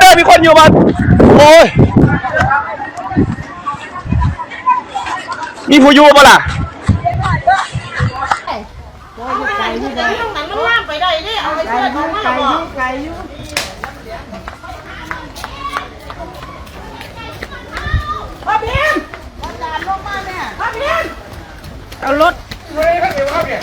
เออมีคนอยู่บ้านโอ้ย มีผู้อยู่ปะล่ะมันล่างไปได้ดิเอาไปเชื่อเขามาบอกพ่อพิมพ์พ่อพิมพ์เอารถต้องเก็บ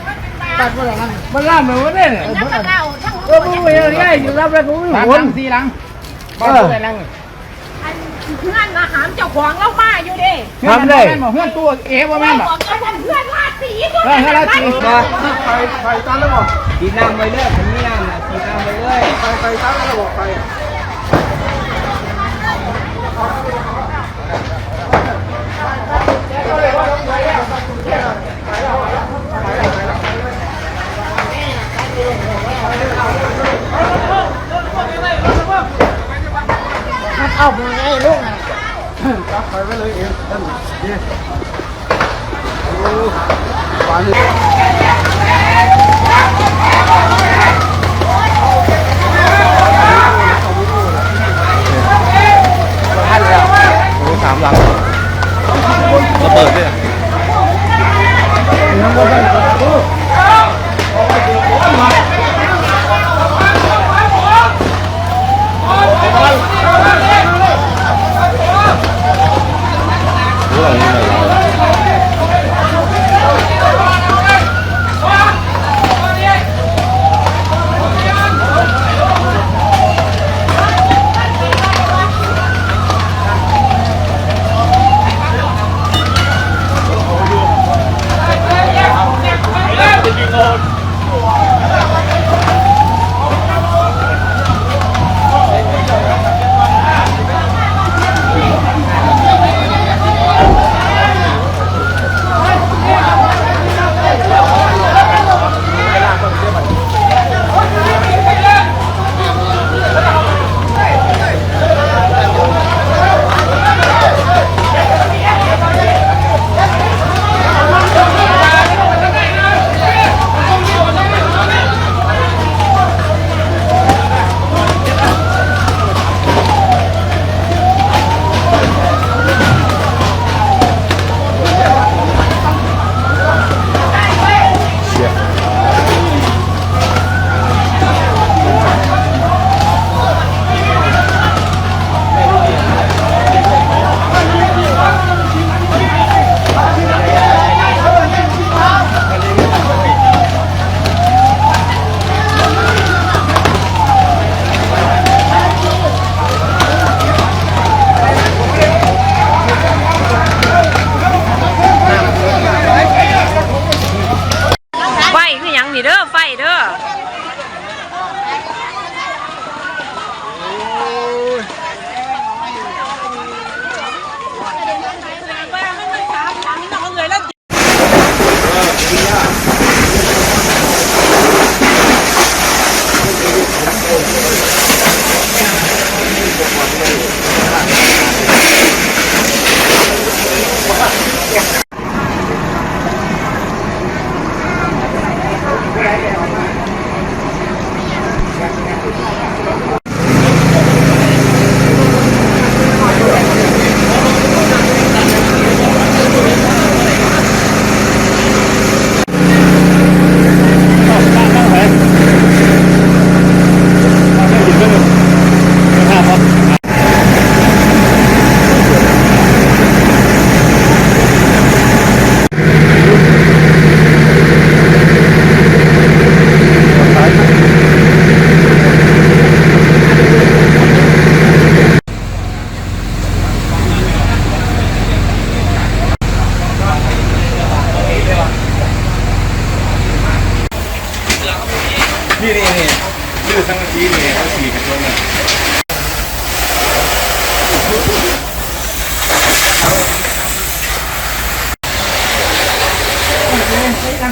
มดังแล้วล้างเอาไว้ล้างเลยตัดมาแล้วมันล้างเหมือนวันนี้เนี่ยก็มึงไปยังไงอยู่รับแล้วกูไม่หวนสี่หลังบ้านไปล้างเพื่อนมาหามเจ้าของเรามาอยู่ดิทำเลยเพื่อนตัวเอ๋ว่าแม่นบอกบอกเจ้าของเพื่อนราศีด้วยเฮ้ยให้าจีมาไฟไฟตั้งแล้วบอกจีน้ำไปเรื่อยผมมีน้ำนะจีน้ำไปเรื่อยไฟไฟตั้งแล้วบอกไฟ อาไปไงลูกน่ะตั้งไปไว้เลยเองนั่นนี่โอ้ปานนี้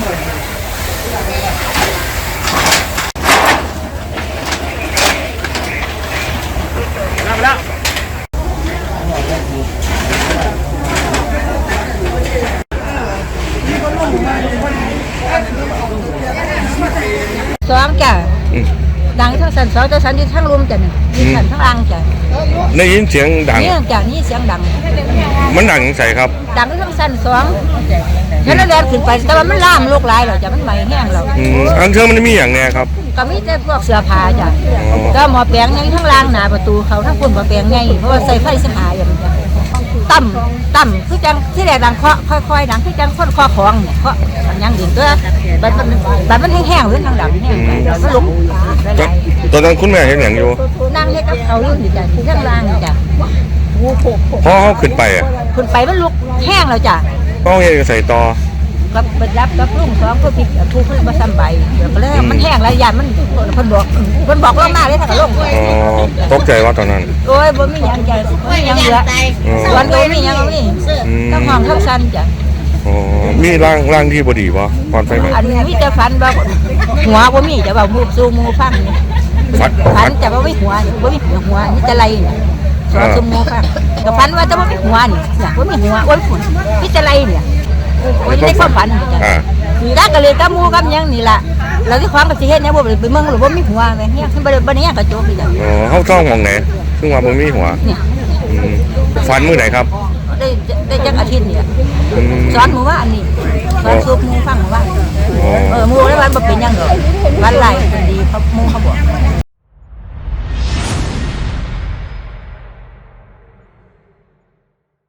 ก่อนล้ซ้อมจ้ะดังทั้งสันสองทั้สันที่ทั้งรวมจ้ะนี่งสันทั้งอังจ้ะได้ยินเสียงดังเนี่ยจ้ะนี่เสียงดัง มันดังใส่ครับ ดังทั้งสันสองเห็นแล้วแรงขึ้นไปแต่ว่ามันล่ามลูกหลายหรอจ้ะมันไหม้แห้งหรออืมอันเชิงมันมีอย่างแน่ครับ ก็มีแต่พวกเสื้อผ้าจ้ะอ๋อ ก็หมอแปลงยังทั้งล่างหน้าประตูเขาทั้งคนหมอแปลงไงเพราะว่าใส่ไฟสิหาอย่างจ้ะต่ำต่ำคือจังที่แรกดังเคาะค่อยๆดังคือจังคนเคาะของเนี่ยเคาะมันยังดิ่งตัวบัดมันบัดมันแห้งๆหรือทางดังแห้งไปแล้วก็ลุกหตลายตอนนั้นคุณแม่เห็นอย่างอยู่ๆนั่งเฮ็ดกับเขาอยู่นี่จ้ะที่ข้างล่างนี่จ้ะ พอเขาขึ้นไปอะขึ้นไปมันลุกแห้งแล้วจ้ะเขาเห็นใส่ต่อกับเปิดรับกับลุงสองก็ผิดผู้เพิ่นบ่ซ้ำใบเดี๋ยวก็เลยมันแห้งแล้วยานมันเพิ่นบอกเพิ่นบอกลงมาเลยถ้าก็ลงอ๋อตกใจว่าตอนนั้นโอ้ยบ่มีหยังจ้ะบ่มีหยังเหลืออ๋อวันโดมีหยังบ่มีอืมทั้งห้องทั้งซันจ้ะอ๋อมีร่างร่างที่บดีวะก่อนไฟไหม้อันนี้มีแต่ฝันว่าหัวบ่มีจะว่ามูสู่หมูฟังนี่ฝันฝันจะว่าไม่หัวนี่บ่มีหัวนี่จะไรนี่ส อนสู่หมูฟังก็ฝันว่าจะบ่มีหัวนี่อยากบ่มีหัวโอ้ยฝุ่นมีจะไรเนี่ยโอ้ยในความฝันนี่จ้ะอ่าถ้าก็เลยกับหมูกับหยังนี่ล่ะแล้วที่ความก็สิเฮ็ดเนี่ยบ่ไปเมืองหรือบ่มีหัวแม่เฮียขึ้นบ่ได้บ่ได้หยังกระจกนี่จ้ะอ๋อเขาต้องมองไหนซึ่งว่าผมมีหัวฟันมื้อไหนครับ ได้ได้จักอาทิตย์นี่ล่ะสอนหมู่ว่าอันนี้สอนสูบหมู่ฟังหมู่ว่าเออหมู่ได้วันบ่เป็นหยังดอกวันไหลดีเขาหมู่เขาบอก